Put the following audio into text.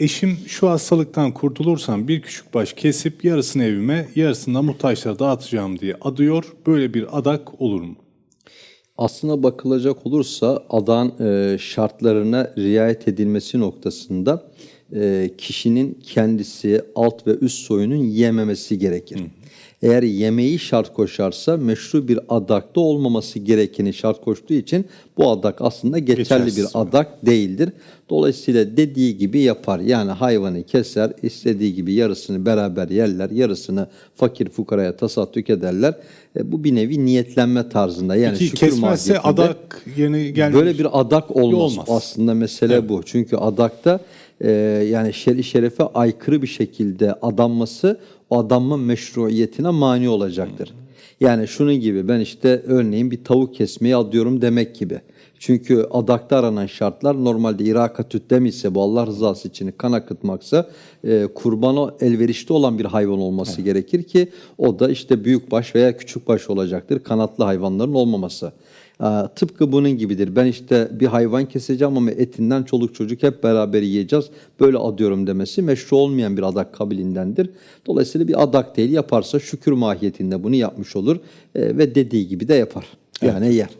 Eşim şu hastalıktan kurtulursam bir küçük baş kesip yarısını evime yarısını da muhtaçlara dağıtacağım diye adıyor. Böyle bir adak olur mu? Aslına bakılacak olursa adan e, şartlarına riayet edilmesi noktasında e, kişinin kendisi alt ve üst soyunun yememesi gerekir. Eğer yemeği şart koşarsa meşru bir adakta olmaması gerekeni şart koştuğu için bu adak aslında geçerli Geçersiz bir adak değildir. Dolayısıyla dediği gibi yapar. Yani hayvanı keser, istediği gibi yarısını beraber yerler, yarısını fakir fukaraya tasaddük ederler. E, bu bir nevi niyetlenme tarzında. Yani Peki şükür kesmezse adak yerine gelmiş. Böyle bir adak olmaz. Olmaz. Aslında mesele bu. Çünkü adakta e, yani şer'i şerefe aykırı bir şekilde adanması o adanma meşruiyetine mani olacaktır. Yani şunun gibi ben işte örneğin bir tavuk kesmeyi adıyorum demek gibi. Çünkü adakta aranan şartlar normalde irakatüt ise bu Allah rızası için kan akıtmaksa e, kurbana elverişli olan bir hayvan olması gerekir ki o da işte büyükbaş veya küçükbaş olacaktır. Kanatlı hayvanların olmaması. Aa, Tıpkı bunun gibidir. Ben işte bir hayvan keseceğim ama etinden çoluk çocuk hep beraber yiyeceğiz. Böyle adıyorum demesi meşru olmayan bir adak kabilindendir. Dolayısıyla bir adak değil yaparsa şükür mahiyetinde bunu yapmış olur Ee, ve dediği gibi de yapar. Yani yer.